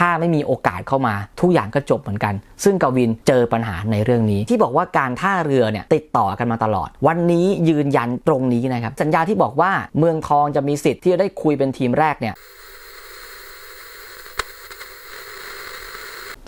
ถ้าไม่มีโอกาสเข้ามาทุกอย่างก็จบเหมือนกัน ซึ่งกวินเจอปัญหาในเรื่องนี้ ที่บอกว่าการท่าเรือเนี่ยติดต่อกันมาตลอด วันนี้ยืนยันตรงนี้นะครับสัญญาที่บอกว่าเมืองทองจะมีสิทธิ์ที่จะได้คุยเป็นทีมแรกเนี่ย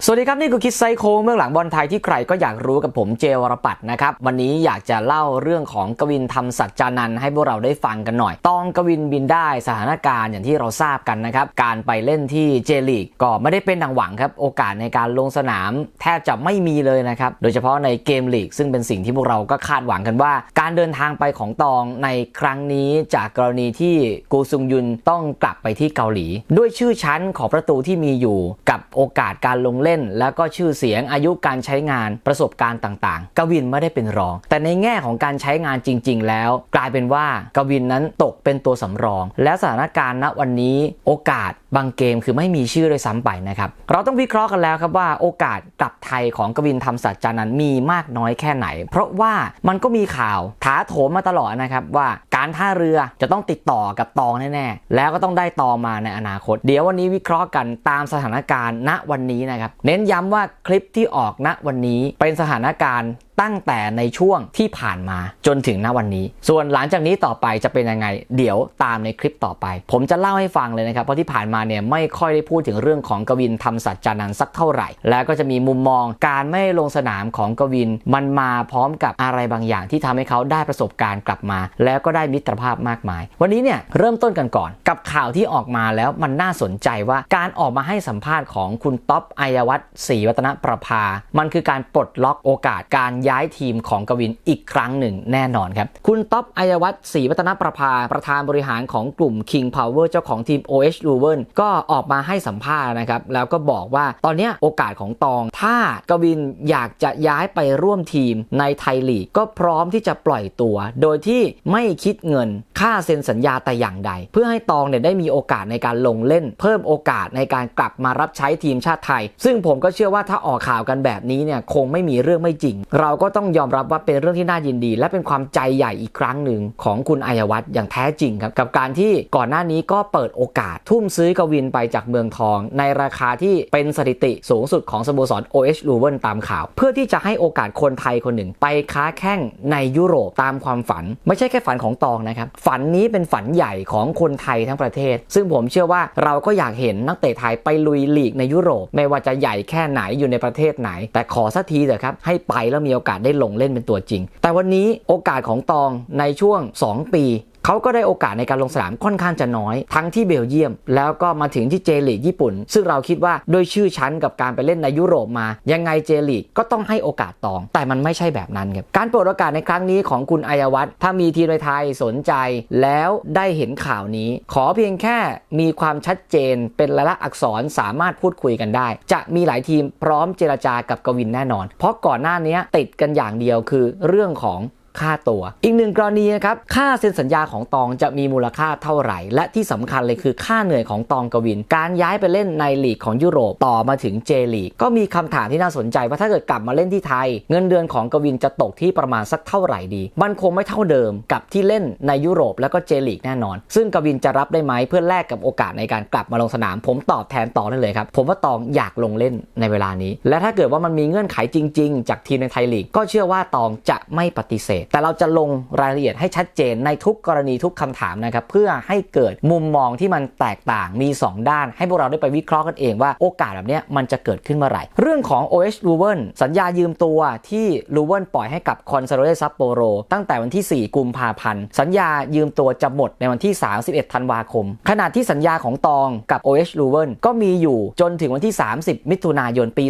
สวัสดีครับ นี่คือคิดไซโคเบื้อหลังบอลไทยที่ใครก็อยากรู้กับผมเจวรปัตนะครับ วันนี้อยากจะเล่าเรื่องของกวินทำสัจจานันให้พวกเราได้ฟังกันหน่อย ต้องกวินบินได้สถานการณ์อย่างที่เราทราบกันนะครับ การไปเล่นที่เจลีกก็ไม่ได้เป็นดังหวังครับ โอกาสในการลงสนามแทบจะไม่มีเลยนะครับ โดยเฉพาะในเกมลีก ซึ่งเป็นสิ่งที่พวกเราก็คาดหวังกันว่า การเดินทางไปของตองในครั้งนี้จากกรณีที่กูซุงยุนต้องกลับไปที่เกาหลี ด้วยชื่อชั้นของประตูที่มีอยู่กับโอกาสการลงเล่นแล้วก็ชื่อเสียงอายุการใช้งานประสบการณ์ต่างๆ กวินไม่ได้เป็นรอง แต่ในแง่ของการใช้งานจริง ๆ แล้ว กลายเป็นว่ากวินนั้นตกเป็นตัวสำรอง และสถานการณ์ณวันนี้โอกาสบางเกมคือไม่มีชื่อด้วยซ้ำไปนะครับ เราต้องวิเคราะห์กันแล้วครับว่าโอกาสกลับไทยของกวินทำสัจจานั้นมีมากน้อยแค่ไหน เพราะว่ามันก็มีข่าวถาโถมมาตลอดนะครับว่าการท่าเรือจะต้องติดต่อกับตองแน่ๆ แล้วก็ต้องได้ตองมาในอนาคต เดี๋ยววันนี้วิเคราะห์กันตามสถานการณ์ณวันนี้นะครับเน้นย้ำว่าคลิปที่ออกณวันนี้เป็นสถานการณ์ตั้งแต่ในช่วงที่ผ่านมาจนถึงณวันนี้ ส่วนหลังจากนี้ต่อไปจะเป็นยังไง เดี๋ยวตามในคลิปต่อไป ผมจะเล่าให้ฟังเลยนะครับ เพราะที่ผ่านมาเนี่ยไม่ค่อยได้พูดถึงเรื่องของกวินทำสัจจานันท์สักเท่าไหร่ แล้วก็จะมีมุมมองการไม่ลงสนามของกวิน มันมาพร้อมกับอะไรบางอย่างที่ทำให้เขาได้ประสบการณ์กลับมา แล้วก็ได้มิตรภาพมากมาย วันนี้เนี่ยเริ่มต้นกันก่อน กับข่าวที่ออกมาแล้วมันน่าสนใจว่าการออกมาให้สัมภาษณ์ของคุณต๊อปอัยวัฒน์ศรีวัฒนประภา มันคือการปลดล็อกโอกาสการย้ายทีมของกวินอีกครั้งหนึ่งแน่นอนครับ คุณต๊อปอัยวัฒน์ศรีวัฒนประภา ประธานบริหารของกลุ่ม King Power เจ้าของทีม OH l u v e n ก็ออกมาให้สัมภาษณ์นะครับ แล้วก็บอกว่าตอนนี้โอกาสของตอง ถ้ากวินอยากจะย้ายไปร่วมทีมในไทยลีกก็พร้อมที่จะปล่อยตัว โดยที่ไม่คิดเงินค่าเซ็นสัญญาแต่อย่างใด เพื่อให้ตองเนี่ยได้มีโอกาสในการลงเล่น เพิ่มโอกาสในการกลับมารับใช้ทีมชาติไทย ซึ่งผมก็เชื่อว่าถ้าออกข่าวกันแบบนี้เนี่ยคงไม่มีเรื่องไม่จริง เราก็ต้องยอมรับว่าเป็นเรื่องที่น่ายินดี และเป็นความใจใหญ่อีกครั้งหนึ่งของคุณอัยวัฒน์อย่างแท้จริงครับกับการที่ก่อนหน้านี้ก็เปิดโอกาสทุ่มซื้อกวินไปจากเมืองทอง ในราคาที่เป็นสถิติสูงสุดของสโมสร OH l u v e n ตามข่าว เพื่อที่จะให้โอกาสคนไทยคนหนึ่ง ไปค้าแข่งในยุโรปตามความฝัน ไม่ใช่แค่ฝันของตองนะครับฝันนี้เป็นฝันใหญ่ของคนไทยทั้งประเทศ ซึ่งผมเชื่อว่าเราก็อยากเห็นนักเตะไทยไปลุยลีกในยุโรป ไม่ว่าจะใหญ่แค่ไหนอยู่ในประเทศไหน แต่ขอสักทีเถอะครับให้ไปแล้วมีโออกาสได้ลงเล่นเป็นตัวจริง แต่วันนี้โอกาสของตองในช่วง 2 ปี เขาก็ได้โอกาสในการลงสนามค่อนข้างจะน้อย ทั้งที่เบลเยียม แล้วก็มาถึงที่เจลีกญี่ปุ่น ซึ่งเราคิดว่าด้วยชื่อชั้นกับการไปเล่นในยุโรปมา ยังไงเจลีกก็ต้องให้โอกาสตอง แต่มันไม่ใช่แบบนั้นครับการเปิดโอกาสในครั้งนี้ของคุณอัยวัฒน์ถ้ามีทีมในไทยสนใจ แล้วได้เห็นข่าวนี้ ขอเพียงแค่มีความชัดเจนเป็นลายลักษณ์อักษรสามารถพูดคุยกันได้ จะมีหลายทีมพร้อมเจรจากับกวินแน่นอน เพราะก่อนหน้านี้ติดกันอย่างเดียวคือเรื่องของ ค่าตัว อีกหนึ่งกรณีนะครับ ค่าเซ็นสัญญาของตองจะมีมูลค่าเท่าไหร่ และที่สำคัญเลยคือค่าเหนื่อยของตองกวิน การย้ายไปเล่นในลีกของยุโรปต่อมาถึงเจลีกก็มีคำถามที่น่าสนใจว่าถ้าเกิดกลับมาเล่นที่ไทย เงินเดือนของกวินจะตกที่ประมาณสักเท่าไหร่ดี มันคงไม่เท่าเดิมกับที่เล่นในยุโรปแล้วก็เจลีกแน่นอน ซึ่งกวินจะรับได้ไหมเพื่อแลกกับโอกาสในการกลับมาลงสนาม ผมตอบแทนตองได้เลยครับผมว่าตองอยากลงเล่นในเวลานี้ และถ้าเกิดว่ามันมีเงื่อนไขจริง ๆ จากทีมในไทยลีกก็เชื่อว่าตองจะไม่ปฏิเสธแต่เราจะลงรายละเอียดให้ชัดเจนในทุกกรณีทุกคำถามนะครับเพื่อให้เกิดมุมมองที่มันแตกต่างมี 2 ด้าน ให้พวกเราได้ไปวิเคราะห์กันเองว่าโอกาสแบบนี้มันจะเกิดขึ้นเมื่อไหร่ เรื่องของ OH l u v e n สัญญายืมตัวที่ l u v e n ปล่อยให้กับคอนซาโดเรซัปโปโรตั้งแต่วันที่ 4 กุมภาพันธ์ สัญญายืมตัวจะหมดในวันที่ 31 ธันวาคม ขณะที่สัญญาของตองกับ OH l u v e n ก็มีอยู่จนถึงวันที่ 30 มิถุนายนปี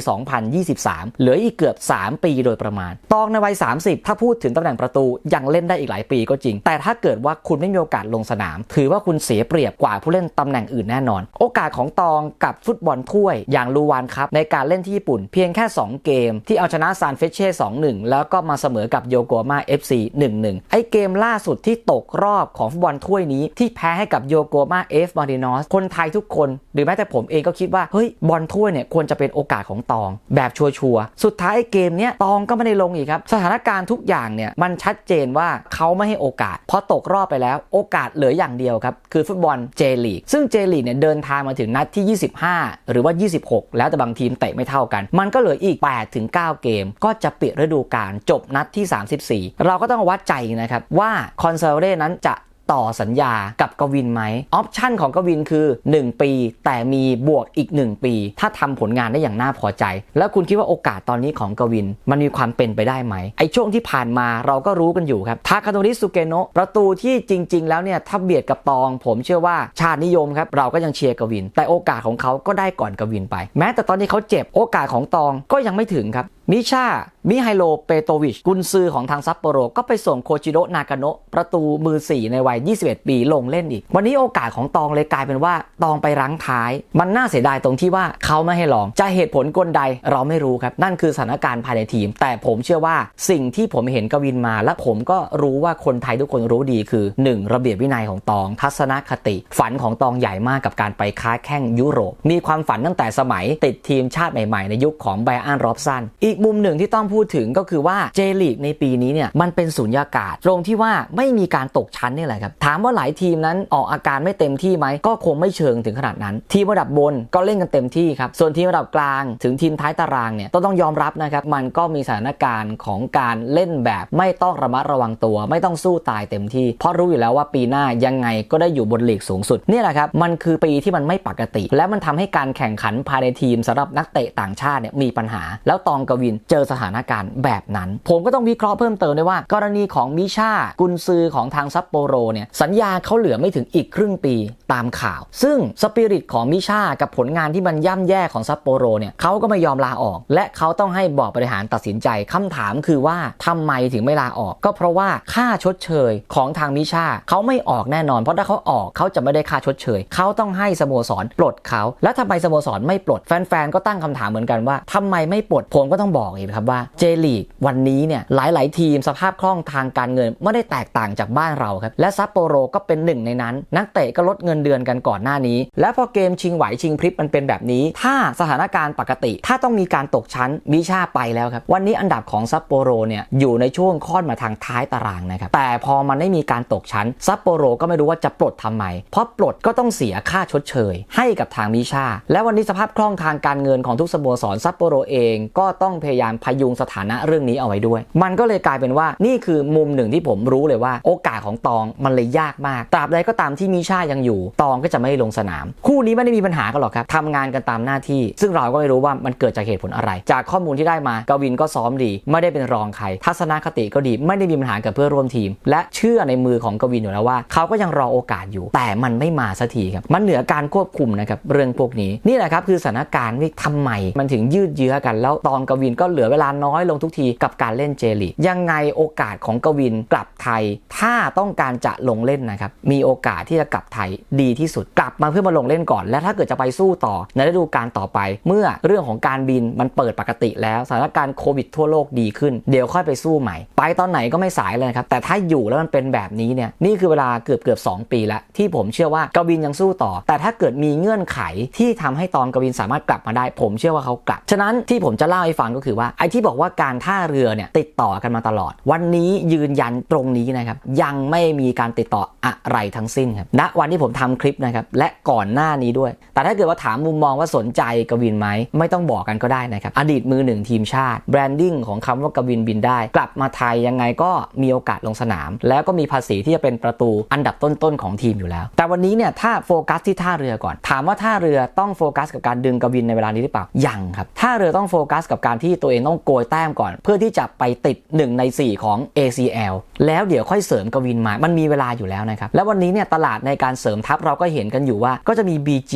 2023 เหลืออีกเกือบ 3 ปีโดยประมาณ ตองในวัย 30 ถ้าพูดถึงตำแหน่งประตูยังเล่นได้อีกหลายปีก็จริง แต่ถ้าเกิดว่าคุณไม่มีโอกาสลงสนาม ถือว่าคุณเสียเปรียบกว่าผู้เล่นตำแหน่งอื่นแน่นอน โอกาสของตองกับฟุตบอลถ้วยอย่างลูวานครับในการเล่นที่ญี่ปุ่นเพียงแค่ 2 เกม ที่เอาชนะซานเฟเช่2-1 แล้วก็มาเสมอกับโยโกมา FC 1-1 ไอเกมล่าสุดที่ตกรอบของฟุตบอลถ้วยนี้ที่แพ้ให้กับโยโกมาเอฟมารินอสคนไทยทุกคน หรือแม้แต่ผมเองก็คิดว่าเฮ้ยบอลถ้วยเนี่ยควรจะเป็นโอกาสของตอง แบบชัวร์ๆสุดท้ายไอเกมเนี้ยตองก็ไม่ได้ลงอีกครับสถานการณ์ทุกอย่างเนี่ยมันชัดเจนว่าเขาไม่ให้โอกาสพอตกรอบไปแล้ว โอกาสเหลืออย่างเดียวครับ คือฟุตบอลเจลีกซึ่งเจลีกเนี่ยเดินทางมาถึงนัดที่ 25 หรือว่า 26 แล้วแต่บางทีมเตะไม่เท่ากัน มันก็เหลืออีก 8 ถึง 9 เกม ก็จะปิดฤดูกาลจบนัดที่ 34 เราก็ต้องวัดใจนะครับว่าคอนเซลเรนั้นจะ ต่อสัญญากับกวินไหมออปชั่นของกวินคือ 1 ปี แต่มีบวกอีก 1 ปี ถ้าทำผลงานได้อย่างน่าพอใจ แล้วคุณคิดว่าโอกาสตอนนี้ของกวิน มันมีความเป็นไปได้ไหมไอ้ช่วงที่ผ่านมาเราก็รู้กันอยู่ครับทาคาโตริสุเกโนะประตูที่จริง ๆ แล้วเนี่ยถ้าเบียดกับตอง ผมเชื่อว่าชาตินิยมครับเราก็ยังเชียร์กวิน แต่โอกาสของเขาก็ได้ก่อนกวินไป แม้แต่ตอนนี้เขาเจ็บโอกาสของตองก็ยังไม่ถึงครับมิชา มิไฮโล เปโตวิช กุนซือของทางซัปโปโร ก็ไปส่งโคจิโรนากาโนะประตูมือ 4 ในวัย21 ปีลงเล่นอีก วันนี้โอกาสของตองเลยกลายเป็นว่าตองไปรั้งท้าย มันน่าเสียดายตรงที่ว่าเขาไม่ให้ลอง จะเหตุผลกลใดเราไม่รู้ครับ นั่นคือสถานการณ์ภายในทีม แต่ผมเชื่อว่าสิ่งที่ผมเห็นกวินมา และผมก็รู้ว่าคนไทยทุกคนรู้ดีคือ 1. ระเบียบวินัยของตอง ทัศนคติ ฝันของตองใหญ่มากกับการไปค้าแข่งยุโรป มีความฝันตั้งแต่สมัยติดทีมชาติใหม่ๆ ในยุคของไบรอันรอบสันอีกมุมหนึ่งที่ต้องพูดถึงก็คือว่าเจลีกในปีนี้เนี่ยมันเป็นสุญญากาศตรงที่ว่าไม่มีการตกชั้นนี่แหละครับถามว่าหลายทีมนั้นออกอาการไม่เต็มที่ไหมก็คงไม่เชิงถึงขนาดนั้น ทีมระดับบนก็เล่นกันเต็มที่ครับส่วนทีมระดับกลางถึงทีมท้ายตารางเนี่ยต้องยอมรับนะครับมันก็มีสถานการณ์ของการเล่นแบบไม่ต้องระมัดระวังตัว ไม่ต้องสู้ตายเต็มที่ เพราะรู้อยู่แล้วว่าปีหน้ายังไงก็ได้อยู่บนลีกสูงสุดนี่แหละครับมันคือปีที่มันไม่ปกติ และมันทำให้การแข่งขันภายในทีมสำหรับนักเตะต่างชาติเนี่ยมีปัญหา แล้วตองกวินเจอสถานการณ์แบบนั้น ผมก็ต้องวิเคราะห์เพิ่มเติมด้วยว่า กรณีของมิชากุนซือของทางซัปโปโรเนี่ยสัญญาเขาเหลือไม่ถึงอีกครึ่งปีตามข่าว ซึ่งสปิริตของมิชากับผลงานที่มันย่ำแย่ของซัปโปโรเนี่ยเขาก็ไม่ยอมลาออก และเขาต้องให้บอร์ดบริหารตัดสินใจคำถามคือว่าทำไมถึงไม่ลาออก ก็เพราะว่าค่าชดเชยของทางมิชาเขาไม่ออกแน่นอน เพราะถ้าเขาออกเขาจะไม่ได้ค่าชดเชยเขาต้องให้สโมสรปลดเขาแล้วทำไมสโมสรไม่ปลดแฟนๆก็ตั้งคำถามเหมือนกันว่าทำไมไม่ปลดผมก็ต้องบอกอีกครับว่าเจลีกวันนี้เนี่ยหลาย ๆ ทีมสภาพคล่องทางการเงินไม่ได้แตกต่างจากบ้านเราครับและซปโปโรก็เป็นหนึ่งในนั้น นักเตะก็ลดเงินเดือนกันก่อนหน้านี้ และพอเกมชิงไหวชิงพริบมันเป็นแบบนี้ ถ้าสถานการณ์ปกติ ถ้าต้องมีการตกชั้นมิชาไปแล้วครับ วันนี้อันดับของซัปโปโรเนี่ยอยู่ในช่วงค่อนมาทางท้ายตารางนะครับ แต่พอมันไม่มีการตกชั้นซัปโปโรก็ไม่รู้ว่าจะปลดทำไม เพราะปลดก็ต้องเสียค่าชดเชย ให้กับทางมิชา และวันนี้สภาพคล่องทางการเงินของทุกสโมสรซัปโปโรเอง ก็ต้องพยายามพยุงสถานะเรื่องนี้เอาไว้ด้วย มันก็เลยกลายเป็นว่านี่คือมุมหนึ่งที่ผมรู้เลยว่า โอกาสของตองมันเลยยากมากตราบใดก็ตามที่มีชายังอยู่ ตองก็จะไม่ลงสนาม คู่นี้ไม่ได้มีปัญหากันหรอกครับทำงานกันตามหน้าที่ ซึ่งเราก็ไม่รู้ว่ามันเกิดจากเหตุผลอะไร จากข้อมูลที่ได้มากวินก็ซ้อมดี ไม่ได้เป็นรองใคร ทัศนคติก็ดีไม่ได้มีปัญหากับเพื่อร่วมทีม และเชื่อในมือของกวินอยู่แล้วว่าเขาก็ยังรอโอกาสอยู่ แต่มันไม่มาสักทีครับมันเหนือการควบคุมนะครับเรื่องพวกนี้นี่แหละครับคือสถานการณ์ที่ทำไมมันถึงยืดเยื้อกันแล้วตองกวินก็เหลือเวลาน้อยลงทุกทีกับการเล่นเจลียังไงโอกาสของกวินกลับไทย ถ้าต้องการจะลงเล่นนะครับมีโอกาสที่จะกลับไทยดีที่สุดกลับมาเพื่อมาลงเล่นก่อน และถ้าเกิดจะไปสู้ต่อในฤดูกาลต่อไป เมื่อเรื่องของการบินมันเปิดปกติแล้วสถานการณ์โควิดทั่วโลกดีขึ้นเดี๋ยวค่อยไปสู้ใหม่ ไปตอนไหนก็ไม่สายเลยครับแต่ถ้าอยู่แล้วมันเป็นแบบนี้เนี่ยนี่คือเวลาเกือบเกือบ2ปีแล้ว ที่ผมเชื่อว่ากวินยังสู้ต่อ แต่ถ้าเกิดมีเงื่อนไขที่ทำให้ตอนกวินสามารถกลับมาได้ ผมเชื่อว่าเขากลับฉะนั้นที่ผมจะเล่าให้ฟังก็คือว่าไอ้ที่บอกว่าการท่าเรือเนี่ยติดต่อกันมาตลอด วันนี้ยืนยันตรงนี้นะครับยังไม่มีการติดต่ออะไรทั้งสิ้นครับณวันที่ผมทำคลิปนะครับและก่อนหน้านี้ด้วย แต่ถ้าเกิดว่าถามมุมมองว่าสนใจกวินไหมไม่ต้องบอกกันก็ได้นะครับอดีตมือหนึ่งทีมชาติแบรนดิ้งของคำว่ากวินบินได้ กลับมาไทยยังไงก็มีโอกาสลงสนาม แล้วก็มีภาษีที่จะเป็นประตูอันดับต้นๆของทีมอยู่แล้ว แต่วันนี้เนี่ยถ้าโฟกัสที่ท่าเรือก่อน ถามว่าท่าเรือต้องโฟกัสกับการดึงกวินในเวลานี้หรือเปล่ายังครับท่าเรือต้องโฟกัสกับการที่ตัวเองต้องโกยแต้มก่อน เพื่อที่จะไปติด1ใน4 ของ ACL แล้วเดี๋ยวค่อยเสริมกวินมา มันมีเวลาอยู่แล้วนะครับ แล้ววันนี้เนี่ยตลาดในการเสริมทัพเราก็เห็นกันอยู่ว่า ก็จะมี BG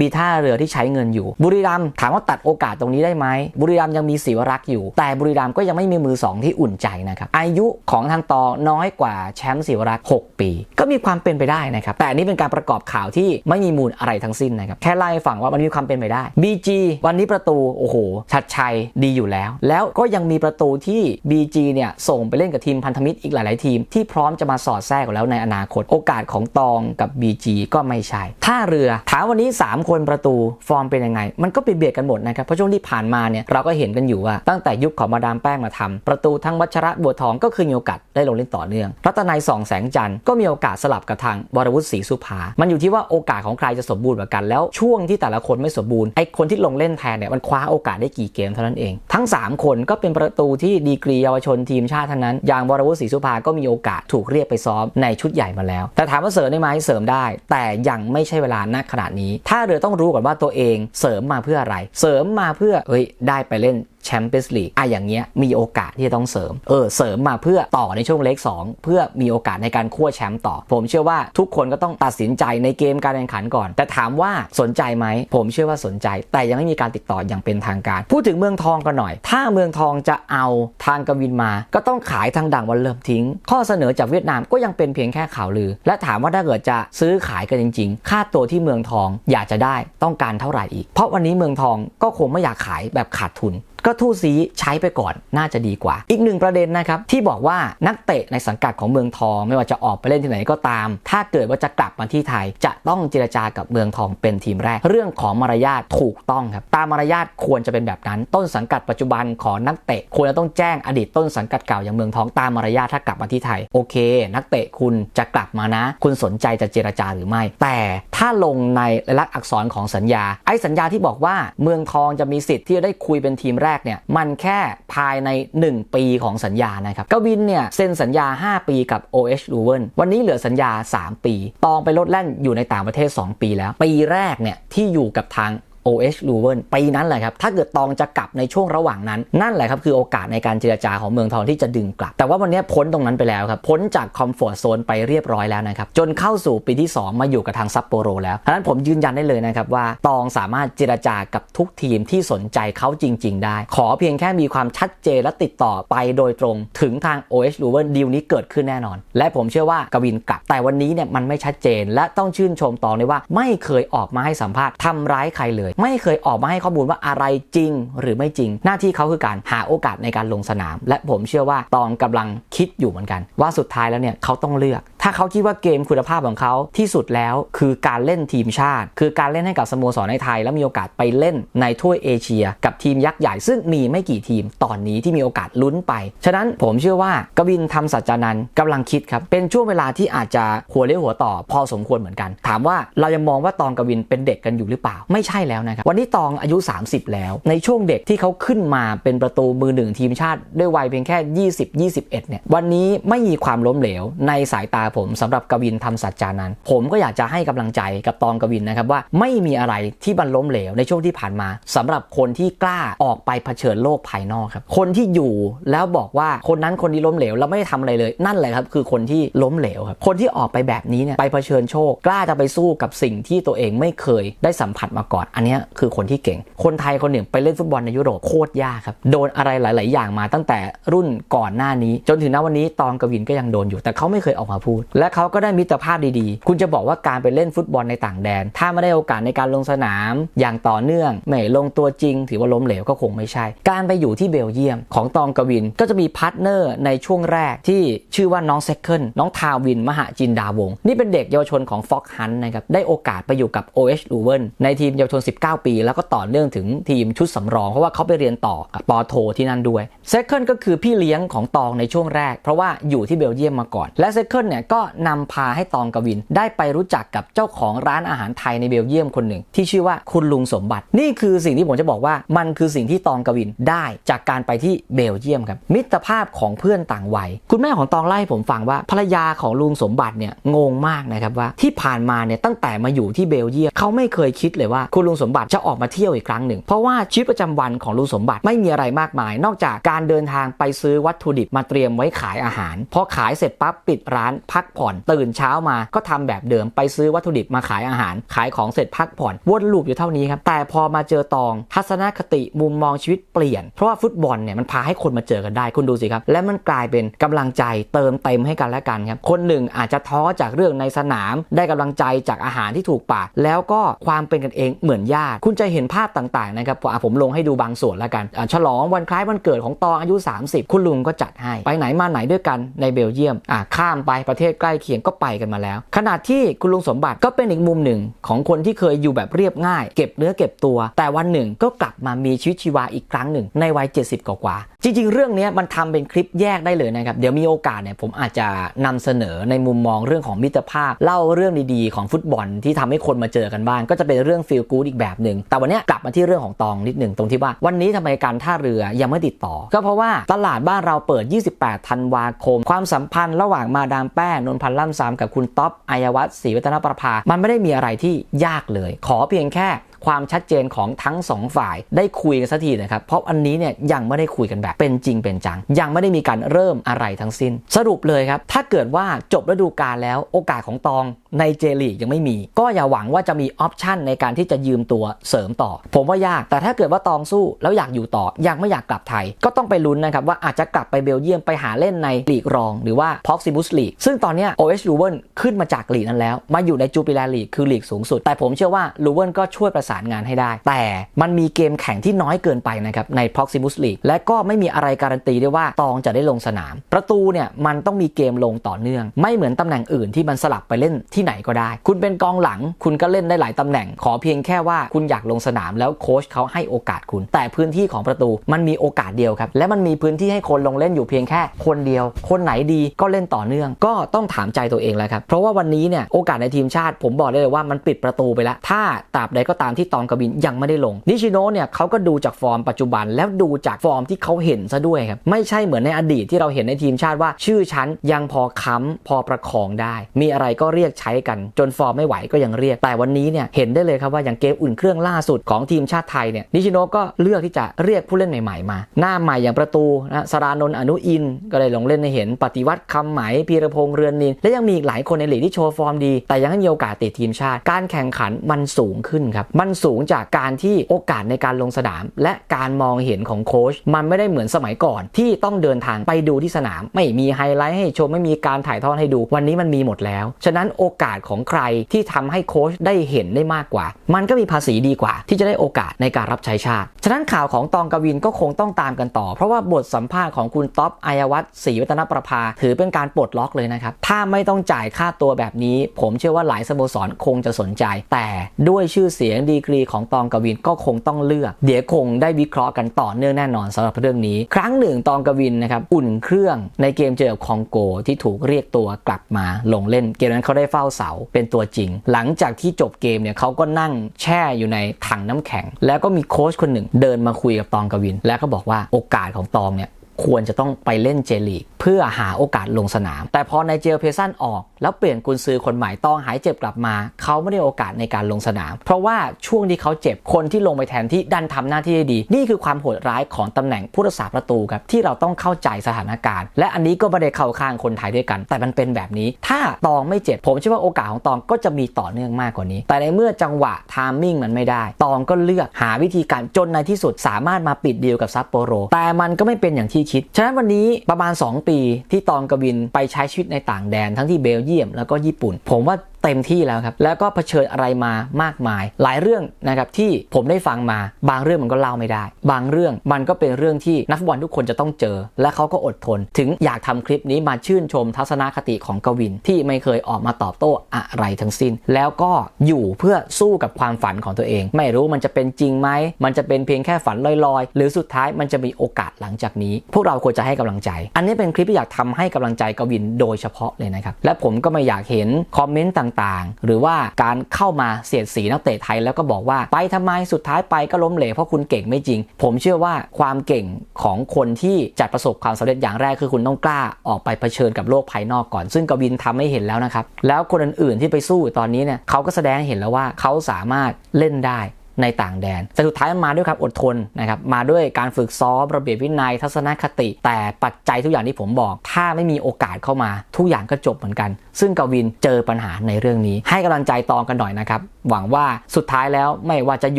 มีท่าเรือที่ใช้เงินอยู่ บุรีรัมถามว่าตัดโอกาสตรงนี้ได้ไหมบุรีรัมยังมีศิวรักษ์อยู่ แต่บุรีรัมก็ยังไม่มีมือ 2 ที่อุ่นใจนะครับอายุของทางตอน้อยกว่าแชมป์ศิวรักษ์6ปี ก็มีความเป็นไปได้นะครับแต่นนี้เป็นการประกอบข่าวที่ไม่มีมูลอะไรทั้งสิ้นนะครับแค่ไล่ฟังว่ามันมีความเป็นไปได้ BG วันนี้ประตูโอ้โหชัดชัยดีอยู่แล้ว แล้วก็ยังมีประตูที่ BG เนี่ยส่งไปเล่นกับทีมพันธมิตรอีกหลาย ๆ ทีมที่พร้อมจะมาสอดแทรกแล้วในอนาคต โอกาสของตองกับ BG ก็ไม่ใช่ท่าเรือถามวันนี้ 3 คนประตูฟอร์มเป็นยังไง มันก็เบียดกันหมดนะครับ เพราะช่วงที่ผ่านมาเนี่ยเราก็เห็นกันอยู่ว่า ตั้งแต่ยุคของมาดามแป้งมาทำประตูทั้งวัชระบัวทองก็คือมีโอกาสได้ลงเล่นต่อเนื่อง รัตนัยสองแสงจันทร์ก็มีโอกาสสลับกับทางวรวุฒิศรีสุภา มันอยู่ที่ว่าโอกาสของใครจะสมบูรณ์กว่ากันแล้วช่วงที่แต่ละคนไม่สมบูรณ์ไอ้คนที่ลงเล่นแทนเนี่ยมันคว้าโอกาสได้กี่เกมเท่านั้นเอง ทั้ง 3 คนก็เป็นประตูที่ดีกรีเยาวชนทีมชาติทั้งนั้นอย่างวรวุฒิศรีสุภาก็มีโอกาสถูกเรียกไปซ้อมในชุดใหญ่มาแล้ว แต่ถามว่าเสริมได้ไหมเสริมได้ แต่ยังไม่ใช่เวลาณขณะนี้ ถ้าเรือต้องรู้ก่อนว่าตัวเองเสริมมาเพื่ออะไร เสริมมาเพื่อเฮ้ยได้ไปเล่นแชมเปี้ยนส์ลีกอะอย่างเงี้ยมีโอกาสที่จะต้องเสริม เออ เสริมมาเพื่อต่อในช่วงเล็ก2 เพื่อมีโอกาสในการคั่วแชมป์ต่อ ผมเชื่อว่าทุกคนก็ต้องตัดสินใจในเกมการแข่งขันก่อน แต่ถามว่าสนใจไหม ผมเชื่อว่าสนใจ แต่ยังไม่มีการติดต่ออย่างเป็นทางการ พูดถึงเมืองทองกันหน่อย ถ้าเมืองทองจะเอาทางกวินมา ก็ต้องขายทางด่างวันเริ่มทิ้ง ข้อเสนอจากเวียดนามก็ยังเป็นเพียงแค่ข่าวลือ และถามว่าถ้าเกิดจะซื้อขายกันจริง ๆ ค่าตัวที่เมืองทองอยากจะได้ต้องการเท่าไหร่อีก เพราะวันนี้เมืองทองก็คงไม่อยากขายแบบขาดทุน ก็ทู่ซีใช้ไปก่อนน่าจะดีกว่า อีกหนึ่งประเด็นนะครับที่บอกว่านักเตะในสังกัดของเมืองทอง ไม่ว่าจะออกไปเล่นที่ไหนก็ตาม ถ้าเกิดว่าจะกลับมาที่ไทย จะต้องเจรจากับเมืองทองเป็นทีมแรก เรื่องของมารยาทถูกต้องครับตามมารยาทควรจะเป็นแบบนั้น ต้นสังกัดปัจจุบันของนักเตะควรจะต้องแจ้งอดีตต้นสังกัดเก่าอย่างเมืองทองตามมารยาทถ้ากลับมาที่ไทยโอเค นักเตะคุณจะกลับมานะ คุณสนใจจะเจรจาหรือไม่ แต่ถ้าลงในลักษณ์อักษรของสัญญา ไอ้สัญญาที่บอกว่าเมืองทองจะมีสิทธิ์ที่จะได้คุยเป็นทีมแรกเนี่ยมันแค่ภายใน 1 ปีของสัญญานะครับกวินเนี่ยเซ็นสัญญา 5 ปีกับ OH l u v e n วันนี้เหลือสัญญา 3 ปี ตองไปลดแล่นอยู่ในต่างประเทศ 2 ปีแล้ว ปีแรกเนี่ยที่อยู่กับทาง OH l u v e n ปีนั้นแหละครับ ถ้าเกิดตองจะกลับในช่วงระหว่างนั้น นั่นแหละครับคือโอกาสในการเจรจาของเมืองทองที่จะดึงกลับ แต่ว่าวันนี้พ้นตรงนั้นไปแล้วครับพ้นจากคอมฟอร์ทโซนไปเรียบร้อยแล้วนะครับ จนเข้าสู่ปีที่ 2 มาอยู่กับทางซัปโปโรแล้วดังนั้นผมยืนยันได้เลยนะครับว่าตองสามารถเจรจากับทุกทีมที่สนใจเขาจริง ๆ ได้ ขอเพียงแค่มีความชัดเจนและติดต่อไปโดยตรงถึงทาง OH l u v e n ดีลนี้เกิดขึ้นแน่นอน และผมเชื่อว่ากวินกลับ แต่วันนี้เนี่ยมันไม่ชัดเจน และต้องชื่นชมตองเลยว่าไม่เคยออกมาให้สัมภาษณ์ทำร้ายใครเลยไม่เคยออกมาให้ข้อมูลว่าอะไรจริงหรือไม่จริง หน้าที่เขาคือการหาโอกาสในการลงสนาม และผมเชื่อว่าตองกำลังคิดอยู่เหมือนกัน ว่าสุดท้ายแล้วเนี่ยเขาต้องเลือก ถ้าเขาคิดว่าเกมคุณภาพของเขาที่สุดแล้วคือการเล่นทีมชาติ คือการเล่นให้กับสโมสรในไทย แล้วมีโอกาสไปเล่นในถ้วยเอเชีย กับทีมยักษ์ใหญ่ซึ่งมีไม่กี่ทีมตอนนี้ที่มีโอกาสลุ้นไป ฉะนั้นผมเชื่อว่ากวินทำสัจจานันท์กำลังคิดครับเป็นช่วงเวลาที่อาจจะหัวเลี้ยวหัวต่อพอสมควรเหมือนกัน ถามว่าเรายังมองว่าตองกวินเป็นเด็กกันอยู่หรือเปล่า ไม่ใช่แล้วนะครับวันนี้ตองอายุ 30 แล้ว ในช่วงเด็กที่เขาขึ้นมาเป็นประตูมือหนึ่งทีมชาติด้วยวัยเพียงแค่ 20 21 เนี่ยวันนี้ไม่มีความล้มเหลวในสายตาผมสำหรับกวินทำสัจจานันท์ผมก็อยากจะให้กำลังใจกับตองกวินนะครับว่าไม่มีอะไรที่บันล้มเหลวในช่วงที่ผ่านมาสำหรับคนที่กล้าออกไปเผชิญโลกภายนอกครับคนที่อยู่แล้วบอกว่าคนนั้นคนนี้ล้มเหลวแล้วไม่ได้ทำอะไรเลยนั่นแหละครับคือคนที่ล้มเหลวครับคนที่ออกไปแบบนี้เนี่ยไปเผชิญโชค กล้าจะไปสู้กับสิ่งที่ตัวเองไม่เคยได้สัมผัสมาก่อนอันนี้คือคนที่เก่ง คนไทยคนหนึ่งไปเล่นฟุตบอลในยุโรปโคตรยากครับ โดนอะไรหลาย ๆ อย่างมาตั้งแต่รุ่นก่อนหน้านี้ จนถึงณวันนี้ตองกวินก็ยังโดนอยู่ แต่เขาไม่เคยออกมาพูด และเขาก็ได้มิตรภาพดี ๆ คุณจะบอกว่าการไปเล่นฟุตบอลในต่างแดน ถ้าไม่ได้โอกาสในการลงสนาม อย่างต่อเนื่องไม่ลงตัวจริง ถือว่าล้มเหลวก็คงไม่ใช่ การไปอยู่ที่เบลเยียม ของตองกวินก็จะมีพาร์ทเนอร์ในช่วงแรกที่ชื่อว่าน้องเซคเคิลน้องทาวินมหาจินดาวงนี่เป็นเด็กเยาวชนของฟ็อกฮันนะครับได้โอกาสไปอยู่กับ OH l u v e n ในทีมเยาวชน19 ปี แล้วก็ต่อเนื่องถึงทีมชุดสำรอง เพราะว่าเขาไปเรียนต่อกับปอโทที่นั่นด้วยเซคเคิลก็คือพี่เลี้ยงของตองในช่วงแรก เพราะว่าอยู่ที่เบลเยียมมาก่อน และเซคเคิลเนี่ยก็นำพาให้ตองกวิน ได้ไปรู้จักกับเจ้าของร้านอาหารไทยในเบลเยียมคนหนึ่ง ที่ชื่อว่าคุณลุงสมบัติ นี่คือสิ่งที่ผมจะบอกว่ามันคือสิ่งที่ตองกวินได้จากการไปที่เบลเยียมครับมิตรภาพของเพื่อนต่างวัย คุณแม่ของตองเล่าให้ผมฟังว่าภรรยาของลุงสมบัติเนี่ยงงมากนะครับว่าที่ผ่านมาเนี่ยตั้งแต่มาอยู่ที่เบลเยียมเขาไม่เคยคิดเลยว่าคุณลุงสมบัติจะออกมาเที่ยวอีกครั้งหนึ่ง เพราะว่าชีวิตประจำวันของลุงสมบัติไม่มีอะไรมากมาย นอกจากการเดินทางไปซื้อวัตถุดิบมาเตรียมไว้ขายอาหาร พอขายเสร็จปั๊บปิดร้านพักผ่อนตื่นเช้ามาก็ทำแบบเดิมไปซื้อวัตถุดิบมาขายอาหาร ขายของเสร็จพักผ่อนวนลูปอยู่เท่านี้ครับแต่พอมาเจอตองทัศนคติมุมมองชีวิตเปลี่ยน เพราะว่าฟุตบอลเนี่ยมันพาให้คนมาเจอกันได้คุณดูสิครับและมันกลายเป็นกำลังใจเติมเต็มให้กันและกันครับคนหนึ่งอาจจะท้อจากเรื่องในสนาม ได้กำลังใจจากอาหารที่ถูกปากแล้วก็ความเป็นกันเองเหมือนญาติ คุณจะเห็นภาพต่างๆนะครับผมลงให้ดูบางส่วนแล้วกัน ฉลองวันคล้ายวันเกิดของตองอายุ 30 คุณลุงก็จัดให้ ไปไหนมาไหนด้วยกันในเบลเยียมข้ามไปประเทศใกล้เคียงก็ไปกันมาแล้ว ขณะที่คุณลุงสมบัติก็เป็นอีกมุมหนึ่งของคนที่เคยอยู่แบบเรียบง่าย เก็บเนื้อเก็บตัว แต่วันหนึ่งก็กลับมามีชีวิตชีวาอีกครั้งหนึ่งในวัย 70 กว่า จริงๆ เรื่องนี้มันทำเป็นคลิปแยกได้เลยนะครับ เดี๋ยวมีโอกาสเนี่ยผมอาจจะนำเสนอในมุมมองเรื่องของมิตรภาพ เล่าเรื่องดีๆ ของฟุตบอลที่ทำให้คนมาเจอกันบ้าง ก็จะเป็นเรื่องฟีลกู๊ดอีกแบบหนึ่งแต่วันนี้กลับมาที่เรื่องของตองนิดหนึ่งตรงที่ว่าวันนี้ทำไมการท่าเรือยังไม่ติดต่อ ก็เพราะว่าตลาดบ้านเราเปิด 28 ธันวาคม ความสัมพันธ์ระหว่างมาดามแป้งนนพันธ์ล่ำซามกับคุณท็อปอายวัฒน์ศรีวัฒนประภา มันไม่ได้มีอะไรที่ยากเลย ขอเพียงแค่ ความชัดเจนของทั้งสองฝ่ายได้คุยกันสักทีนะครับเพราะอันนี้เนี่ยยังไม่ได้คุยกันแบบเป็นจริงเป็นจัง ยังไม่ได้มีการเริ่มอะไรทั้งสิ้น สรุปเลยครับถ้าเกิดว่าจบฤดูกาลแล้วโอกาสของตองในเจลีกยังไม่มี ก็อย่าหวังว่าจะมีออปชันในการที่จะยืมตัวเสริมต่อ ผมว่ายาก แต่ถ้าเกิดว่าตองสู้แล้วอยากอยู่ต่อ ยังไม่อยากกลับไทย ก็ต้องไปลุ้นนะครับว่าอาจจะกลับไปเบลเยียมไปหาเล่นในลีกรอง หรือว่าพ็อกซิมุสลีกซึ่งตอนนี้ย OS ลูเวนขึ้นมาจากลีกนั้นแล้ว มาอยู่ในจูปิแลลีกคือลีกสูงสุด แต่ผมเชื่อว่าลูเวนก็ช่วยประสานงานให้ได้ แต่มันมีเกมแข่งที่น้อยเกินไปนะครับใน Proximus League และก็ไม่มีอะไรการันตีได้ว่าตองจะได้ลงสนาม ประตูเนี่ยมันต้องมีเกมลงต่อเนื่อง ไม่เหมือนตำแหน่งอื่นที่มันสลับไปเล่นที่ไหนก็ได้ คุณเป็นกองหลังคุณก็เล่นได้หลายตำแหน่ง ขอเพียงแค่ว่าคุณอยากลงสนามแล้วโค้ชเขาให้โอกาสคุณ แต่พื้นที่ของประตูมันมีโอกาสเดียวครับ และมันมีพื้นที่ให้คนลงเล่นอยู่เพียงแค่คนเดียว คนไหนดีก็เล่นต่อเนื่อง ก็ต้องถามใจตัวเองแล้วครับเพราะว่าวันนี้เนี่ยโอกาสในทีมชาติ ผมบอกได้เลยว่ามันปิดประตูไปแล้ว ถ้าตราบใดก็ตามที่ตองกบินยังไม่ได้ลง นิชิโนะเนี่ยเขาก็ดูจากฟอร์มปัจจุบันแล้วดูจากฟอร์มที่เขาเห็นซะด้วยครับ ไม่ใช่เหมือนในอดีตที่เราเห็นในทีมชาติว่า ชื่อชั้นยังพอค้ำพอประคองได้ มีอะไรก็เรียกใช้กัน จนฟอร์มไม่ไหวก็ยังเรียก แต่วันนี้เนี่ยเห็นได้เลยครับว่าอย่างเกมอุ่นเครื่องล่าสุดของทีมชาติไทยเนี่ยนิชิโนะก็เลือกที่จะเรียกผู้เล่นใหม่ ๆ มา หน้าใหม่อย่างประตูนะสรานนท์อนุอินก็เลยลงเล่นให้เห็น ปฏิวัติคำไหมพีรพงษ์เรือนนินและยังมีอีกหลายคนในลีกที่โชว์ฟอร์มดี แต่ยังไม่มีโอกาสติดทีมชาติ การแข่งขันมันสูงขึ้นครับมันสูงจากการที่โอกาสในการลงสนาม และการมองเห็นของโค้ชมันไม่ได้เหมือนสมัยก่อน ที่ต้องเดินทางไปดูที่สนาม ไม่มีไฮไลท์ให้ชมไม่มีการถ่ายทอดให้ดูวันนี้มันมีหมดแล้ว ฉะนั้นโอกาสของใครที่ทำให้โค้ชได้เห็นได้มากกว่า มันก็มีภาษีดีกว่า ที่จะได้โอกาสในการรับใช้ชาติ ฉะนั้นข่าวของตองกวินก็คงต้องตามกันต่อ เพราะว่าบทสัมภาษณ์ของคุณท็อปอายวัฒน์ศรีวัฒนประภา ถือเป็นการปลดล็อกเลยนะครับ ถ้าไม่ต้องจ่ายค่าตัวแบบนี้ ผมเชื่อว่าหลายสโมสรคงจะสนใจ แต่ด้วยชื่อเสียงดีกรีของตองกวินก็คงต้องเลือก เดี๋ยวคงได้วิเคราะห์กันต่อเนื่องแน่นอนสำหรับเรื่องนี้ ครั้งหนึ่งตองกวินนะครับอุ่นเครื่องในเกมเจอกับคองโกที่ถูกเรียกตัวกลับมาลงเล่น เกมนั้นเขาได้เฝ้าเสาเป็นตัวจริง หลังจากที่จบเกมเนี่ยเขาก็นั่งแช่อยู่ในถังน้ำแข็ง แล้วก็มีโค้ชคนหนึ่งเดินมาคุยกับตองกวิน แล้วก็บอกว่าโอกาสของตองเนี่ยควรจะต้องไปเล่นเจลีกเพื่อหาโอกาสลงสนาม แต่พอในเจลเพซันออก แล้วเปลี่ยนกุนซือคนใหม่ต้องหายเจ็บกลับมา เขาไม่ได้โอกาสในการลงสนาม เพราะว่าช่วงที่เขาเจ็บคนที่ลงไปแทนที่ดันทำหน้าที่ได้ดี นี่คือความโหดร้ายของตำแหน่งผู้รักษาประตูครับที่เราต้องเข้าใจสถานการณ์ และอันนี้ก็ไม่ได้เข้าข้างคนไทยด้วยกัน แต่มันเป็นแบบนี้ ถ้าตองไม่เจ็บผมเชื่อว่าโอกาสของตองก็จะมีต่อเนื่องมากกว่านี้ แต่ในเมื่อจังหวะทามมิ่งมันไม่ได้ ตองก็เลือกหาวิธีการจนในที่สุดสามารถมาปิดดีลกับซัปโปโร แต่มันก็ไม่เป็นอย่างที่คิด ฉะนั้นวันนี้ประมาณ 2 ปีที่ตองกวินไปใช้ชีวิตในต่างแดนทั้งที่เบลเยียมแล้วก็ญี่ปุ่น ผมว่าเต็มที่แล้วครับ แล้วก็เผชิญอะไรมามากมาย หลายเรื่องนะครับที่ผมได้ฟังมา บางเรื่องมันก็เล่าไม่ได้ บางเรื่องมันก็เป็นเรื่องที่นักฟุตบอลทุกคนจะต้องเจอ และเขาก็อดทน ถึงอยากทำคลิปนี้มาชื่นชมทัศนคติของกวินที่ไม่เคยออกมาตอบโต้อะไรทั้งสิ้น แล้วก็อยู่เพื่อสู้กับความฝันของตัวเอง ไม่รู้มันจะเป็นจริงไหมมันจะเป็นเพียงแค่ฝันลอยๆ หรือสุดท้ายมันจะมีโอกาสหลังจากนี้ พวกเราควรจะให้กำลังใจ อันนี้เป็นคลิปที่อยากทำให้กำลังใจกวินโดยเฉพาะเลยนะครับและผมก็ไม่อยากเห็นคอมเมนต์ต่างๆ หรือว่าการเข้ามาเสียดสีนักเตะไทยแล้วก็บอกว่าไปทำไมสุดท้ายไปก็ล้มเหลวเพราะคุณเก่งไม่จริง ผมเชื่อว่าความเก่งของคนที่จัดประสบความสำเร็จอย่างแรกคือคุณต้องกล้าออกไปเผชิญกับโลกภายนอกก่อน ซึ่งกวินทำให้เห็นแล้วนะครับ แล้วคนอื่นๆที่ไปสู้ตอนนี้เนี่ยเขาก็แสดงเห็นแล้วว่าเขาสามารถเล่นได้ในต่างแดน แต่สุดท้ายมันมาด้วยความอดทนนะครับ มาด้วยการฝึกซ้อมระเบียบวินัยทัศนคติ แต่ปัจจัยทุกอย่างที่ผมบอก ถ้าไม่มีโอกาสเข้ามา ทุกอย่างก็จบเหมือนกัน ซึ่งกวินเจอปัญหาในเรื่องนี้ ให้กำลังใจตองกันหน่อยนะครับ หวังว่าสุดท้ายแล้วไม่ว่าจะอ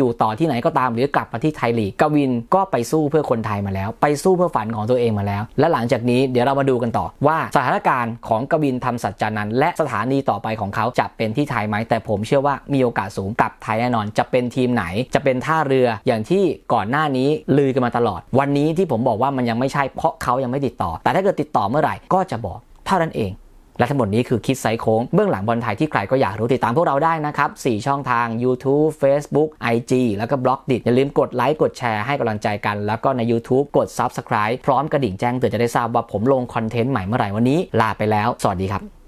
ยู่ต่อที่ไหนก็ตามหรือกลับมาที่ไทยลีกกวินก็ไปสู้เพื่อคนไทยมาแล้ว ไปสู้เพื่อฝันของตัวเองมาแล้ว และหลังจากนี้เดี๋ยวเรามาดูกันต่อว่าสถานการณ์ของกวินทำสัจจานันและสถานีต่อไปของเขาจะเป็นที่ไทยไหมแต่ผมเชื่อว่ามีโอกาสสูงกลับไทยแน่นอน จะเป็นทีมไหน จะเป็นท่าเรืออย่างที่ก่อนหน้านี้ลือกันมาตลอด วันนี้ที่ผมบอกว่ามันยังไม่ใช่เพราะเขายังไม่ติดต่อ แต่ถ้าเกิดติดต่อเมื่อไหร่ก็จะบอกเท่านั้นเอง และทั้งหมดนี้คือคิดไซโค้งเบื้องหลังบอลไทยที่ใครก็อยากรู้ติดตามพวกเราได้นะครับ 4 ช่องทาง YouTube Facebook IG แล้วก็บล็อกดิอย่าลืมกดไลค์กดแชร์ให้กำลังใจกัน แล้วก็ใน YouTube กด Subscribe พร้อมกระดิ่งแจ้งเตือนจะได้ทราบว่าผมลงคอนเทนต์ใหม่เมื่อไหร่วันนี้ ลาไปแล้ว สวัสดีครับ